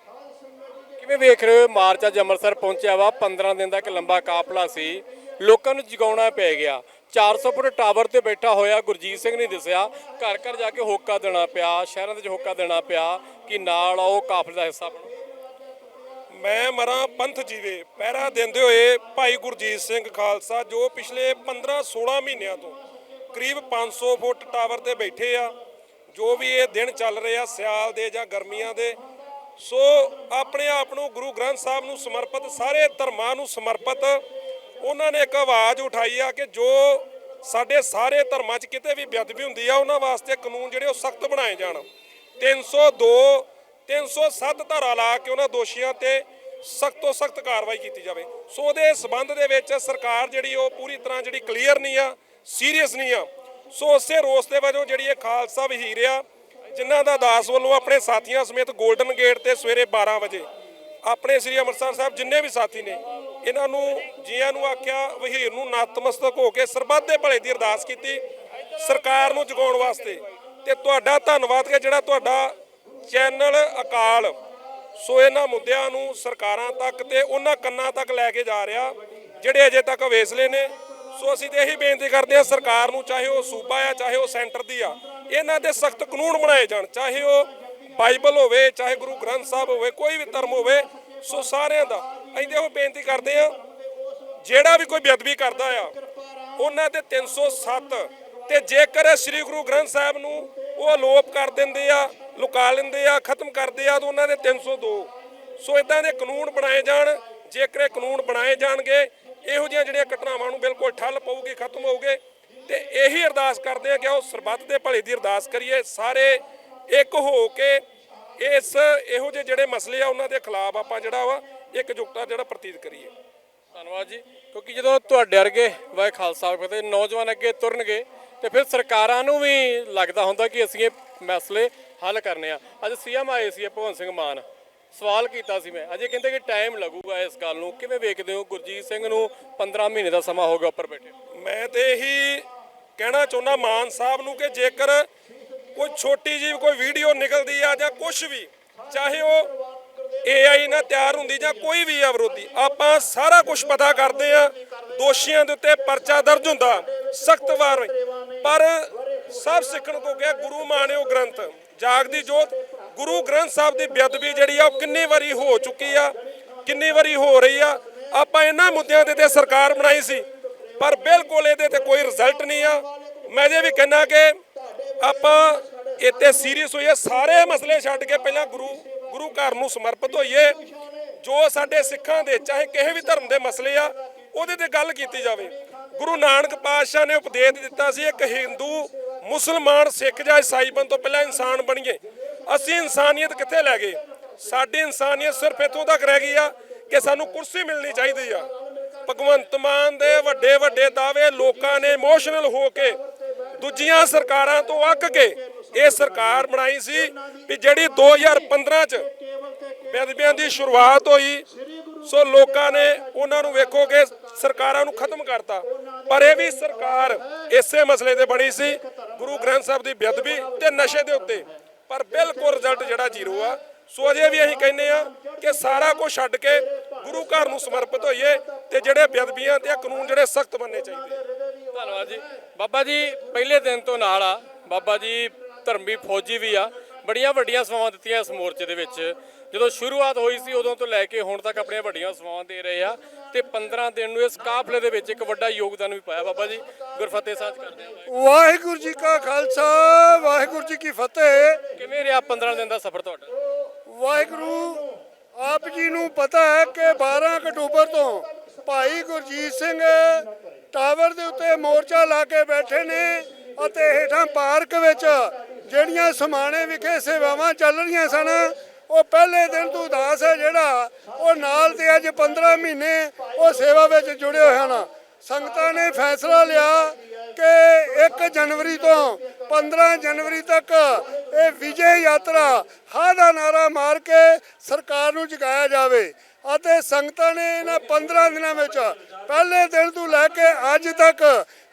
ਕਿਵੇਂ ਵੇਖ ਰਹੇ ਹੋ? ਮਾਰਚ ਅੱਜ ਅੰਮ੍ਰਿਤਸਰ ਪਹੁੰਚਿਆ ਵਾ। 15 ਦਿਨ ਦਾ ਇੱਕ ਲੰਬਾ ਕਾਫਲਾ ਸੀ। ਲੋਕਾਂ ਨੂੰ ਜਗਾਉਣਾ ਪੈ ਗਿਆ। 400 ਫੁੱਟ ਟਾਵਰ ਤੇ ਬੈਠਾ ਹੋਇਆ ਗੁਰਜੀਤ ਸਿੰਘ ਨੇ ਦਿਸਿਆ, ਘਰ ਘਰ ਜਾ ਕੇ ਹੋਕਾ ਦੇਣਾ ਪਿਆ, ਸ਼ਹਿਰਾਂ ਦੇ ਵਿੱਚ ਹੋਕਾ ਦੇਣਾ ਪਿਆ, ਕਿ ਨਾਲ ਆਓ, ਕਾਫਲੇ ਦਾ ਹਿੱਸਾ ਬਣੋ। ਮੈਂ ਮਰਾਂ ਪੰਥ ਜੀਵੇ, ਪਹਿਰਾ ਦਿੰਦੇ ਹੋਏ ਭਾਈ ਗੁਰਜੀਤ ਸਿੰਘ ਖਾਲਸਾ, ਜੋ ਪਿਛਲੇ 15-16 ਮਹੀਨਿਆਂ ਤੋਂ ਕਰੀਬ 500 ਫੁੱਟ ਟਾਵਰ ਤੇ ਬੈਠੇ ਆ, ਜੋ ਵੀ ਇਹ ਦਿਨ ਚੱਲ ਰਹੇ ਆ, ਸਿਆਲ ਦੇ ਜਾਂ ਗਰਮੀਆਂ ਦੇ, ਸੋ ਆਪਣੇ ਆਪ ਨੂੰ ਗੁਰੂ ਗ੍ਰੰਥ ਸਾਹਿਬ ਨੂੰ ਸਮਰਪਿਤ, ਸਾਰੇ ਧਰਮਾਂ ਨੂੰ ਸਮਰਪਿਤ ਉਹਨਾਂ ਨੇ ਇੱਕ ਆਵਾਜ਼ ਉਠਾਈ ਆ ਕਿ ਜੋ ਸਾਡੇ ਸਾਰੇ ਧਰਮਾਂ 'ਚ ਕਿਤੇ ਵੀ ਬੇਅਦਬੀ ਹੁੰਦੀ ਆ, ਉਹਨਾਂ ਵਾਸਤੇ ਕਾਨੂੰਨ ਜਿਹੜੇ ਉਹ ਸਖਤ ਬਣਾਏ ਜਾਣ। 302 307 ਧਾਰਾ ਲਾ ਕੇ ਉਹਨਾਂ ਦੋਸ਼ੀਆਂ ਤੇ ਸਖਤ ਤੋਂ ਸਖਤ ਕਾਰਵਾਈ ਕੀਤੀ ਜਾਵੇ। ਸੋ ਉਹਦੇ ਸਬੰਧ ਦੇ ਵਿੱਚ ਸਰਕਾਰ ਜਿਹੜੀ ਉਹ ਪੂਰੀ ਤਰ੍ਹਾਂ ਜਿਹੜੀ ਕਲੀਅਰ ਨਹੀਂ ਆ, ਸੀਰੀਅਸ ਨਹੀਂ ਆ। ਸੋ ਉਸੇ ਰੋਸ ਦੇ ਵਜੋਂ ਜਿਹੜੀ ਇਹ ਖਾਲਸਾ ਵਹੀਰ ਆ, ਜਿਨ੍ਹਾਂ ਦਾ ਦਾਸ ਵੱਲੋਂ ਆਪਣੇ ਸਾਥੀਆਂ ਸਮੇਤ 골ਡਨ ਗੇਟ ਤੇ ਸਵੇਰੇ 12 ਵਜੇ, ਆਪਣੇ ਸ੍ਰੀ ਅੰਮ੍ਰਿਤਸਰ ਸਾਹਿਬ ਜਿੰਨੇ ਵੀ ਸਾਥੀ ਨੇ ਇਹਨਾਂ ਨੂੰ, ਜੀਆਂ ਨੂੰ ਆਖਿਆ, ਵਹੀਰ ਨੂੰ ਨਤਮਸਤਕ ਹੋ ਕੇ ਸਰਬੱਤ ਦੇ ਭਲੇ ਦੀ ਅਰਦਾਸ ਕੀਤੀ ਸਰਕਾਰ ਨੂੰ ਜਗਾਉਣ ਵਾਸਤੇ। ਤੇ ਤੁਹਾਡਾ ਧੰਨਵਾਦ ਕਿ ਜਿਹੜਾ ਤੁਹਾਡਾ ਚੈਨਲ ਅਕਾਲ, ਸੋ ਇਹਨਾਂ ਮੁੱਦਿਆਂ ਨੂੰ ਸਰਕਾਰਾਂ ਤੱਕ ਤੇ ਉਹਨਾਂ ਕੰਨਾਂ ਤੱਕ ਲੈ ਕੇ ਜਾ ਰਿਹਾ, ਜਿਹੜੇ ਅਜੇ ਤੱਕ ਵੇਸਲੇ ਨੇ। ਸੋ ਅਸੀਂ ਤੇ ਇਹੀ ਬੇਨਤੀ ਕਰਦੇ ਹਾਂ, ਸਰਕਾਰ ਨੂੰ ਚਾਹੇ ਉਹ ਸੂਬਾ ਆ, ਚਾਹੇ ਉਹ ਸੈਂਟਰ ਦੀ ਆ, ਇਹਨਾਂ ਦੇ ਸਖਤ ਕਾਨੂੰਨ ਬਣਾਏ ਜਾਣ, ਚਾਹੇ ਉਹ ਬਾਈਬਲ ਹੋਵੇ, ਚਾਹੇ ਗੁਰੂ ਗ੍ਰੰਥ ਸਾਹਿਬ ਹੋਵੇ, ਕੋਈ ਵੀ ਧਰਮ ਹੋਵੇ, ਸੋ ਸਾਰਿਆਂ ਦਾ ਅਸੀਂ ਤੇ ਉਹ ਬੇਨਤੀ ਕਰਦੇ ਹਾਂ ਜਿਹੜਾ ਵੀ ਕੋਈ ਬੇਅਦਬੀ ਕਰਦਾ ਆ, ਉਹਨਾਂ ਦੇ 307 ਤੇ ਜੇਕਰ ਸ੍ਰੀ ਗੁਰੂ ਗ੍ਰੰਥ ਸਾਹਿਬ ਨੂੰ ਉਹ ਅਲੋਪ ਕਰ ਦਿੰਦੇ ਆ, ਲੁਕਾ ਲੈਂਦੇ ਆ, ਖਤਮ ਕਰਦੇ ਆ, ਤਾਂ ਉਹਨਾਂ ਦੇ 302 ਸੋ ਇਦਾਂ ਦੇ ਕਾਨੂੰਨ ਬਣਾਏ ਜਾਣ, ਜੇਕਰ ਇਹ ਕਾਨੂੰਨ ਬਣਾਏ ਜਾਣਗੇ, ਇਹੋ ਜਿਹੀਆਂ ਜਿਹੜੀਆਂ ਘਟਨਾਵਾਂ ਨੂੰ ਬਿਲਕੁਲ ਠੱਲ ਪਊਗੀ, ਖਤਮ ਹੋਊਗੇ। ਤੇ ਇਹੀ ਅਰਦਾਸ ਕਰਦੇ ਆ ਕਿ ਉਹ ਸਰਬੱਤ ਦੇ ਭਲੇ ਦੀ ਅਰਦਾਸ ਕਰੀਏ, ਸਾਰੇ ਇੱਕ ਹੋ ਕੇ ਇਸ ਇਹੋ ਜਿਹੇ ਜਿਹੜੇ ਮਸਲੇ ਆ, ਉਹਨਾਂ ਦੇ ਖਿਲਾਫ ਆਪਾਂ ਜਿਹੜਾ ਵਾ ਇਕਜੁੱਟਤਾ ਜਿਹੜਾ ਪ੍ਰਤੀਤ ਕਰੀਏ। ਧੰਨਵਾਦ ਜੀ। ਕਿਉਂਕਿ ਜਦੋਂ ਤੁਹਾਡੇ ਵਰਗੇ ਵਾਹਿ ਖਾਲਸਾ ਫਤਿਹ ਨੌਜਵਾਨ ਅੱਗੇ ਤੁਰਨਗੇ, ਤੇ ਫਿਰ ਸਰਕਾਰਾਂ ਨੂੰ ਵੀ ਲੱਗਦਾ ਹੁੰਦਾ ਕਿ ਅਸੀਂ ਇਹ ਮਸਲੇ ਹੱਲ ਕਰਨੇ ਆ। ਅੱਜ ਸੀਐਮ ਆਏ ਸੀ, ਭਗਵੰਤ ਸਿੰਘ ਮਾਨ। ਸਵਾਲ ਕੀਤਾ ਸੀ ਮੈਂ। ਅਜੇ ਕਹਿੰਦੇ ਕਿ ਟਾਈਮ ਲੱਗੂਗਾ ਇਸ ਗੱਲ ਨੂੰ। ਕਿਵੇਂ ਵੇਖਦੇ ਹੋ? ਗੁਰਜੀਤ ਸਿੰਘ ਨੂੰ 15 ਮਹੀਨੇ ਦਾ ਸਮਾਂ ਹੋ ਗਿਆ ਉੱਪਰ ਬੈਠੇ ਮੈਂ ਤੇ ਇਹੀ ਕਹਿਣਾ ਚਾਹੁੰਦਾ ਮਾਨ ਸਾਹਿਬ ਨੂੰ ਕਿ ਜੇਕਰ ਕੋਈ ਛੋਟੀ ਜਿਹੀ ਕੋਈ ਵੀਡੀਓ ਨਿਕਲਦੀ ਆ ਜਾਂ ਕੁਝ ਵੀ, ਚਾਹੇ ਉਹ ਏਆਈ ਨਾਲ ਤਿਆਰ ਹੁੰਦੀ ਜਾਂ ਕੋਈ ਵੀ ਆ ਵਿਰੋਧੀ, ਆਪਾਂ ਸਾਰਾ ਕੁਝ ਪਤਾ ਕਰਦੇ ਆ ਦੋਸ਼ੀਆਂ ਦੇ ਉੱਤੇ ਪਰਚਾ ਦਰਜ ਹੁੰਦਾ, ਸਖਤ ਵਾਰ ਪਰ ਸਭ ਸਿੱਖਣ ਕੋ ਗਿਆ ਗੁਰੂ ਮਾਣਿਓ ਗ੍ਰੰਥ ਜਾਗਦੀ ਜੋਤ, ਗੁਰੂ ਗ੍ਰੰਥ ਸਾਹਿਬ ਦੀ ਬੇਅਦਬੀ ਜਿਹੜੀ ਆ, ਉਹ ਕਿੰਨੀ ਵਾਰੀ ਹੋ ਚੁੱਕੀ ਆ, ਕਿੰਨੀ ਵਾਰੀ ਹੋ ਰਹੀ ਆ। ਆਪਾਂ ਇਹਨਾਂ ਮੁੱਦਿਆਂ ਦੇ ਤੇ ਸਰਕਾਰ ਬਣਾਈ ਸੀ, ਪਰ ਬਿਲਕੁਲ ਇਹਦੇ ਤੇ ਕੋਈ ਰਿਜ਼ਲਟ ਨਹੀਂ ਆ। ਮੈਂ ਜੇ ਵੀ ਕਹਿਣਾ ਕਿ ਆਪਾਂ ਇੱਥੇ ਸੀਰੀਅਸ ਹੋਈਏ, ਸਾਰੇ ਮਸਲੇ ਛੱਡ ਕੇ ਪਹਿਲਾਂ ਗੁਰੂ ਗੁਰੂ ਘਰ ਨੂੰ ਸਮਰਪਿਤ ਹੋਈਏ, ਜੋ ਸਾਡੇ ਸਿੱਖਾਂ ਦੇ, ਚਾਹੇ ਕਿਸੇ ਵੀ ਧਰਮ ਦੇ ਮਸਲੇ ਆ, ਉਹਦੇ ਤੇ ਗੱਲ ਕੀਤੀ ਜਾਵੇ। ਗੁਰੂ ਨਾਨਕ ਪਾਤਸ਼ਾਹ ਨੇ ਉਪਦੇਸ਼ ਦਿੱਤਾ ਸੀ, ਇੱਕ ਹਿੰਦੂ ਮੁਸਲਮਾਨ ਸਿੱਖ ਜਾਂ ਈਸਾਈ ਬਣ ਤੋਂ ਪਹਿਲਾਂ ਇਨਸਾਨ ਬਣੀਏ। ਅਸੀਂ ਇਨਸਾਨੀਅਤ ਕਿੱਥੇ ਲੈ ਗਏ? ਸਾਡੀ ਇਨਸਾਨੀਅਤ ਸਿਰਫ ਇੱਥੋਂ ਤੱਕ ਰਹਿ ਗਈ ਆ ਕਿ ਸਾਨੂੰ ਕੁਰਸੀ ਮਿਲਣੀ ਚਾਹੀਦੀ ਆ। ਭਗਵੰਤ ਮਾਨ ਦੇ ਵੱਡੇ ਵੱਡੇ ਦਾਅਵੇ ਲੋਕਾਂ ਨੇ ਇਮੋਸ਼ਨਲ ਹੋ ਕੇ, ਦੂਜੀਆਂ ਸਰਕਾਰਾਂ ਤੋਂ ਅੱਕ ਕੇ ਇਹ ਸਰਕਾਰ ਬਣਾਈ ਸੀ ਵੀ ਜਿਹੜੀ 2015 ਚ ਬੇਅਦਬੀਆਂ ਦੀ ਸ਼ੁਰੂਆਤ ਹੋਈ, ਸੋ ਲੋਕਾਂ ਨੇ ਉਹਨਾਂ ਨੂੰ ਵੇਖੋ ਕਿ ਸਰਕਾਰਾਂ ਨੂੰ ਖਤਮ ਕਰਤਾ। ਪਰ ਇਹ ਵੀ ਸਰਕਾਰ ਇਸੇ ਮਸਲੇ ਤੇ ਬਣੀ ਸੀ, ਗੁਰੂ ਗ੍ਰੰਥ ਸਾਹਿਬ ਦੀ ਬੇਅਦਬੀ ਤੇ ਨਸ਼ੇ ਦੇ ਉੱਤੇ। ਪਰ ਬਿਲਕੁਲ ਰਿਜ਼ਲਟ ਜਿਹੜਾ ਜ਼ੀਰੋ ਆ। ਸੋ ਅਜੇ ਵੀ ਅਸੀਂ ਕਹਿੰਦੇ ਆ ਕਿ ਸਾਰਾ ਕੁਝ ਛੱਡ ਕੇ ਗੁਰੂ ਘਰ ਨੂੰ ਸਮਰਪਿਤ ਹੋਈਏ ਤੇ ਜਿਹੜੇ ਬੇਅਦਬੀਆਂ ਤੇ ਕਾਨੂੰਨ ਜਿਹੜੇ ਸਖਤ ਬਣਨੇ ਚਾਹੀਦੇ। ਧੰਨਵਾਦ ਜੀ। ਬਾਬਾ ਜੀ, ਪਹਿਲੇ ਦਿਨ ਤੋਂ ਨਾਲ ਆ। ਬਾਬਾ ਜੀ ਧਰਮੀ ਫੌਜੀ ਵੀ ਆ। ਬੜੀਆਂ ਵੱਡੀਆਂ ਸੇਵਾਵਾਂ ਦਿੱਤੀਆਂ ਇਸ ਮੋਰਚੇ ਦੇ ਵਿੱਚ। ਜਦੋਂ ਸ਼ੁਰੂਆਤ ਹੋਈ ਸੀ ਉਦੋਂ ਤੋਂ ਲੈ ਕੇ ਹੁਣ ਤੱਕ ਆਪਣੀਆਂ ਵੱਡੀਆਂ ਸੇਵਾਵਾਂ ਦੇ ਰਹੇ ਆ। ਤੇ 15 ਦਿਨ ਨੂੰ ਇਸ ਕਾਫਲੇ ਦੇ ਵਿੱਚ ਇੱਕ ਵੱਡਾ ਯੋਗਦਾਨ ਵੀ ਪਾਇਆ ਬਾਬਾ ਜੀ। ਗੁਰਫਤਿਹ ਸਾਂਝ ਕਰਦੇ ਆ ਵਾਹਿਗੁਰੂ ਜੀ ਕਾ ਖਾਲਸਾ ਵਾਹਿਗੁਰੂ ਜੀ ਕੀ ਫਤਿਹ। ਕਿਵੇਂ ਰਿਹਾ 15 ਦਿਨ ਦਾ ਸਫ਼ਰ ਤੁਹਾਡਾ? ਵਾਹਿਗੁਰੂ ਆਪ ਜੀ ਨੂੰ ਪਤਾ ਹੈ ਕਿ 12 ਅਕਤੂਬਰ ਤੋਂ ਭਾਈ ਗੁਰਜੀਤ ਸਿੰਘ ਟਾਵਰ ਦੇ ਉੱਤੇ ਮੋਰਚਾ ਲਾ ਕੇ ਬੈਠੇ ਨੇ ਅਤੇ ਹੇਠਾਂ ਪਾਰਕ ਵਿੱਚ ਜਿਹੜੀਆਂ ਸਮਾਣੇ ਵਿਖੇ ਸੇਵਾਵਾਂ ਚੱਲ ਰਹੀਆਂ ਸਨ, ਉਹ ਪਹਿਲੇ ਦਿਨ ਤੋਂ ਉਦਾਸ ਹੈ ਜਿਹੜਾ ਉਹ ਨਾਲ ਤੇ ਅੱਜ 15 ਮਹੀਨੇ ਉਹ ਸੇਵਾ ਵਿੱਚ ਜੁੜੇ ਹੋਏ ਹਨ। ਸੰਗਤਾਂ ਨੇ ਫੈਸਲਾ ਲਿਆ ਕਿ 1 ਜਨਵਰੀ ਤੋਂ 15 ਜਨਵਰੀ ਤੱਕ ਇਹ ਵਿਜੇ ਯਾਤਰਾ ਹਾਂ ਦਾ ਨਾਰਾ ਮਾਰ ਕੇ ਸਰਕਾਰ ਨੂੰ ਜਗਾਇਆ ਜਾਵੇ ਅਤੇ ਸੰਗਤਾਂ ਨੇ ਇਹਨਾਂ 15 ਦਿਨਾਂ ਵਿੱਚ ਪਹਿਲੇ ਦਿਨ ਤੋਂ ਲੈ ਕੇ ਅੱਜ ਤੱਕ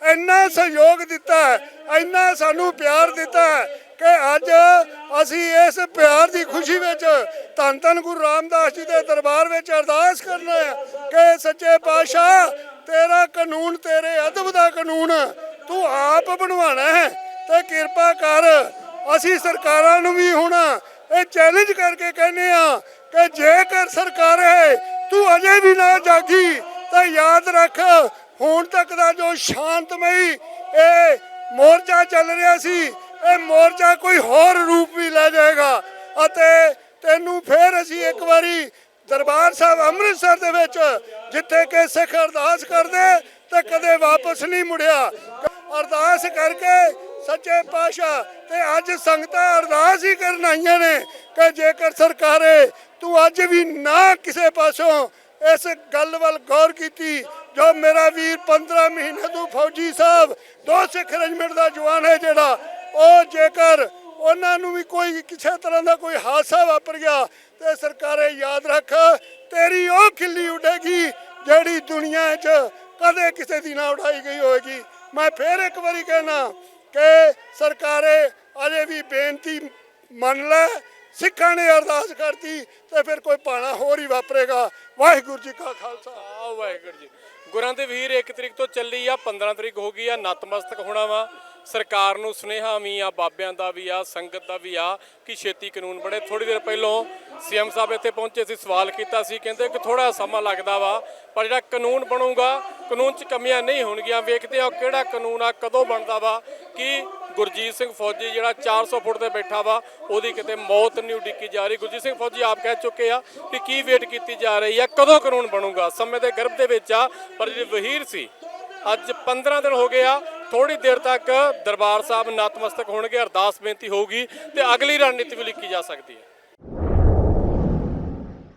ਇੰਨਾ ਸਹਿਯੋਗ ਦਿੱਤਾ ਹੈ, ਇੰਨਾ ਸਾਨੂੰ ਪਿਆਰ ਦਿੱਤਾ ਹੈ ਕਿ ਅੱਜ ਅਸੀਂ ਇਸ ਪਿਆਰ ਦੀ ਖੁਸ਼ੀ ਵਿੱਚ ਧੰਨ ਧੰਨ ਗੁਰੂ ਰਾਮਦਾਸ ਜੀ ਦੇ ਦਰਬਾਰ ਵਿੱਚ ਅਰਦਾਸ ਕਰਨਾ ਹੈ ਕਿ ਸੱਚੇ ਪਾਤਸ਼ਾਹ, ਤੇਰਾ ਕਾਨੂੰਨ ਤੇਰੇ ਅਦਬ ਦਾ ਕਾਨੂੰਨ ਤੂੰ ਆਪ ਬਣਵਾਣਾ ਹੈ ਤੇ ਕਿਰਪਾ ਕਰ, ਅਸੀਂ ਸਰਕਾਰਾਂ ਨੂੰ ਵੀ ਹੁਣ ਇਹ ਚੈਲੰਜ ਕਰਕੇ ਕਹਿੰਦੇ ਆ ਕਿ ਜੇਕਰ ਸਰਕਾਰ ਹੈ, ਤੂੰ ਅਜੇ ਵੀ ਨਾ ਜਾਗੀ ਤਾਂ ਯਾਦ ਰੱਖ, ਹੁਣ ਤੱਕ ਦਾ ਜੋ ਸ਼ਾਂਤਮਈ ਇਹ ਮੋਰਚਾ ਚੱਲ ਰਿਹਾ ਸੀ ਇਹ ਮੋਰਚਾ ਕੋਈ ਹੋਰ ਰੂਪ ਵੀ ਲੈ ਜਾਏਗਾ। ਅਤੇ ਤੈਨੂੰ ਫੇਰ ਅਸੀਂ ਇੱਕ ਵਾਰੀ ਦਰਬਾਰ ਸਾਹਿਬ ਅੰਮ੍ਰਿਤਸਰ ਦੇ ਵਿੱਚ, ਜਿੱਥੇ ਕਿ ਸਿੱਖ ਅਰਦਾਸ ਕਰਦੇ, ਤੇ ਕਦੇ ਵਾਪਸ ਨਹੀਂ ਮੁੜਿਆ। ਅਰਦਾਸ ਕਰਕੇ ਸੱਚੇ ਪਾਤਸ਼ਾਹ, ਤੇ ਅੱਜ ਸੰਗਤਾਂ ਅਰਦਾਸ ਹੀ ਕਰਨ ਆਈਆਂ ਨੇ ਕਿ ਜੇਕਰ ਸਰਕਾਰੇ ਤੂੰ ਅੱਜ ਵੀ ਨਾ ਕਿਸੇ ਪਾਸੋਂ ਇਸ ਗੱਲ ਵੱਲ ਗੌਰ ਕੀਤੀ, ਜੋ ਮੇਰਾ ਵੀਰ 15 ਮਹੀਨੇ ਤੋਂ ਫੌਜੀ ਸਾਹਿਬ, ਦੋ ਸਿੱਖ ਰੈਜੀਮੈਂਟ ਦਾ ਜਵਾਨ ਹੈ ਜਿਹੜਾ ਉਹ ਜੇਕਰ ਉਹਨਾਂ ਨੂੰ ਵੀ ਕੋਈ ਕਿਸੇ ਤਰ੍ਹਾਂ ਦਾ ਕੋਈ ਹਾਦਸਾ ਵਾਪਰ ਗਿਆ, ਤੇ ਸਰਕਾਰੇ ਯਾਦ ਰੱਖ, ਤੇਰੀ ਉਹ ਖਿੱਲੀ ਉੱਡੇਗੀ ਜਿਹੜੀ ਦੁਨੀਆ 'ਚ ਕਦੇ ਕਿਸੇ ਦੀ ਨਾ ਉਡਾਈ ਗਈ ਹੋਵੇਗੀ ਮੈਂ ਫੇਰ ਇੱਕ ਵਾਰੀ ਕਹਿਣਾ ਕਿ ਸਰਕਾਰੇ ਅਜੇ ਵੀ ਬੇਨਤੀ ਮੰਨ ਲੈ, ਸਿੱਖਾਂ ਨੇ ਅਰਦਾਸ ਕਰਤੀ, ਤੇ ਫਿਰ ਕੋਈ ਪਾਣਾ ਹੋਰ ਹੀ ਵਾਪਰੇਗਾ। ਵਾਹਿਗੁਰੂ ਜੀ ਕਾ ਖਾਲਸਾ। ਆ ਵਾਹਿਗੁਰੂ ਜੀ। ਗੁਰਾਂ ਦੇ ਵੀਰ 1 ਤਰੀਕ ਤੋਂ ਚੱਲੀ ਆ 15 ਤਰੀਕ ਹੋ ਗਈ ਆ, ਨਤਮਸਤਕ ਹੋਣਾ ਵਾ। ਸਰਕਾਰ ਨੂੰ ਸੁਨੇਹਾ ਵੀ ਆ, ਬਾਬਿਆਂ ਦਾ ਵੀ ਆ, ਸੰਗਤ ਦਾ ਵੀ ਆ ਕਿ ਛੇਤੀ ਕਾਨੂੰਨ ਬਣੇ। ਥੋੜੀ ਦੇਰ ਪਹਿਲਾਂ ਸੀਐਮ ਸਾਹਿਬ ਇੱਥੇ ਪਹੁੰਚੇ ਸੀ, ਸਵਾਲ ਕੀਤਾ ਸੀ, ਕਹਿੰਦੇ ਕਿ ਥੋੜਾ ਸਮਾਂ ਲੱਗਦਾ ਵਾ, ਪਰ ਜਿਹੜਾ ਕਾਨੂੰਨ ਬਣੂਗਾ, ਕਾਨੂੰਨ 'ਚ ਕਮੀਆਂ ਨਹੀਂ ਹੋਣਗੀਆਂ। ਵੇਖਦੇ ਆ ਉਹ ਕਿਹੜਾ ਕਾਨੂੰਨ ਆ, ਕਦੋਂ ਬਣਦਾ ਵਾ ਕਿ ਗੁਰਜੀਤ ਸਿੰਘ ਫੌਜੀ ਜਿਹੜਾ 400 ਫੁੱਟ ਤੇ ਬੈਠਾ ਵਾ, ਉਹਦੀ ਕਿਤੇ ਮੌਤ ਨਹੀਂ ਉਡੀਕੀ ਜਾ ਰਹੀ। ਗੁਰਜੀਤ ਸਿੰਘ ਫੌਜੀ ਆਪ ਕਹਿ ਚੁੱਕੇ ਆ ਕਿ ਕੀ ਵੇਟ ਕੀਤੀ ਜਾ ਰਹੀ ਆ, ਕਦੋਂ ਕਾਨੂੰਨ ਬਣੂਗਾ? ਸਮੇਂ ਦੇ ਗਰਭ ਦੇ ਵਿੱਚ ਆ, ਪਰ ਜਿਹੜੀ ਵਹੀਰ ਸੀ, ਅੱਜ 15 ਦਿਨ ਹੋ ਗਏ ਆ ਥੋੜੀ ਦੇਰ ਤੱਕ ਦਰਬਾਰ ਸਾਹਿਬ ਨਤਮਸਤਕ ਹੋਣਗੇ, ਅਰਦਾਸ ਬੇਨਤੀ ਹੋਊਗੀ ਤੇ ਅਗਲੀ ਰਣਨੀਤੀ ਵੀ ਲਿਖੀ ਜਾ ਸਕਦੀ ਹੈ।